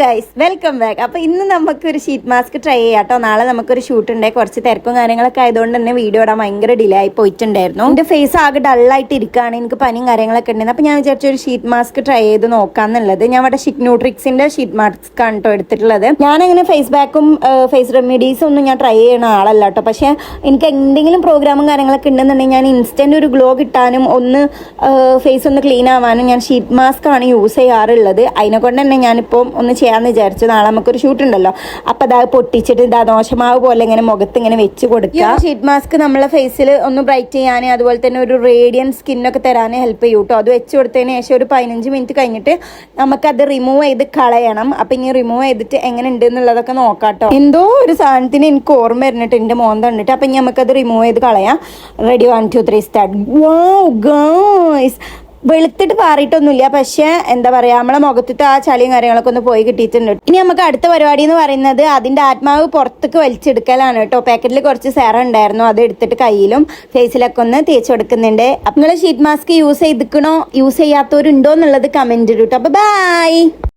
Guys welcome back അപ്പോൾ ഇന്ന് നമുക്കൊരു ഷീറ്റ് മാസ്ക് ട്രൈ ചെയ്യാം കേട്ടോ നാളെ നമുക്കൊരു ഷൂട്ട് ഉണ്ടെങ്കിൽ കുറച്ച് തിരക്കും കാര്യങ്ങളൊക്കെ ആയതുകൊണ്ട് തന്നെ വീഡിയോ ഇടാൻ ഭയങ്കര ഡിലേ ആയി പോയിട്ടുണ്ടായിരുന്നു. എന്റെ ഫേസ് ആകെ ഡള്ളായിട്ട് ഇരിക്കുകയാണ്. എനിക്ക് പനിയും കാര്യങ്ങളൊക്കെ ഉണ്ടായിരുന്നു അപ്പൊ ഞാൻ വിചാരിച്ചു ഒരു ഷീറ്റ് മാസ്ക് ട്രൈ ചെയ്ത് നോക്കാമെന്നുള്ളത് ഞാൻ ഇവിടെ ഷിക് ന്യൂട്രിക്സിന്റെ ഷീറ്റ് മാസ്ക് ആണ് കേട്ടോ എടുത്തിട്ടുള്ളത്. ഞാൻ അങ്ങനെ ഫേസ് ബാക്കും ഫേസ് റെമഡീസും ഒന്നും ഞാൻ ട്രൈ ചെയ്യണ ആളല്ല കേട്ടോ പക്ഷെ എനിക്ക് എന്തെങ്കിലും പ്രോഗ്രാമും കാര്യങ്ങളൊക്കെ ഉണ്ടെന്നുണ്ടെങ്കിൽ ഞാൻ ഇൻസ്റ്റന്റ് ഒരു ഗ്ലോ കിട്ടാനും ഒന്ന് ഫേസ് ഒന്ന് ക്ലീൻ ആവാനും ഞാൻ ഷീറ്റ് മാസ്ക് ആണ് യൂസ് ചെയ്യാറുള്ളത്. അതിനെ കൊണ്ട് തന്നെ ഞാനിപ്പം ഒന്ന് ചെയ്യാന്ന് വിചാരിച്ചു നാളെ നമുക്കൊരു ഷൂട്ട് ഉണ്ടല്ലോ. അപ്പൊ അത് പൊട്ടിച്ചിട്ട് ഇതാ ദോശമാവ് പോലെ ഇങ്ങനെ മുഖത്ത് ഇങ്ങനെ വെച്ച് കൊടുക്കുക ഷീറ്റ് മാസ്ക് നമ്മളെ ഫേസിൽ ഒന്ന് ബ്രൈറ്റ് ചെയ്യാൻ അതുപോലെ തന്നെ ഒരു റേഡിയൻ സ്കിന്നൊക്കെ തരാൻ ഹെൽപ്പ് ചെയ്യും കേട്ടോ അത് വെച്ച് കൊടുത്തതിന് ശേഷം ഒരു പതിനഞ്ച് മിനിറ്റ് കഴിഞ്ഞിട്ട് നമുക്കത് റിമൂവ് ചെയ്ത് കളയണം. അപ്പൊ ഇനി റിമൂവ് ചെയ്തിട്ട് എങ്ങനെ ഉണ്ട് എന്നുള്ളതൊക്കെ നോക്കാം കേട്ടോ എന്തോ ഒരു സാധനത്തിന് എനിക്ക് ഓർമ്മ വരുന്നിട്ട് എന്റെ മോൻ തന്നിട്ട്. അപ്പൊ ഇനി നമുക്കത് റിമൂവ് ചെയ്ത് കളയാം. Ready one two three start guys വെളുത്തിട്ട് പാറിയിട്ടൊന്നുമില്ല. പക്ഷെ എന്താ പറയാ നമ്മളെ മുഖത്തത്തെ ആ ചളിയും കാര്യങ്ങളൊക്കെ ഒന്ന് പോയി കിട്ടിയിട്ടുണ്ട്. ഇനി നമുക്ക് അടുത്ത പരിപാടി എന്ന് പറയുന്നത് അതിന്റെ ആത്മാവ് പുറത്തേക്ക് വലിച്ചെടുക്കലാണ് കേട്ടോ. പാക്കറ്റിൽ കുറച്ച് സെറ ഉണ്ടായിരുന്നു. അത് എടുത്തിട്ട് കയ്യിലും ഫേസിലൊക്കെ ഒന്ന് തേച്ച് കൊടുക്കുന്നുണ്ട്. നിങ്ങൾ ഷീറ്റ് മാസ്ക് യൂസ് ചെയ്തിക്കണോ? യൂസ് ചെയ്യാത്തവരുണ്ടോ എന്നുള്ളത് കമന്റ് ഇടൂട്ടോ അപ്പൊ ബൈ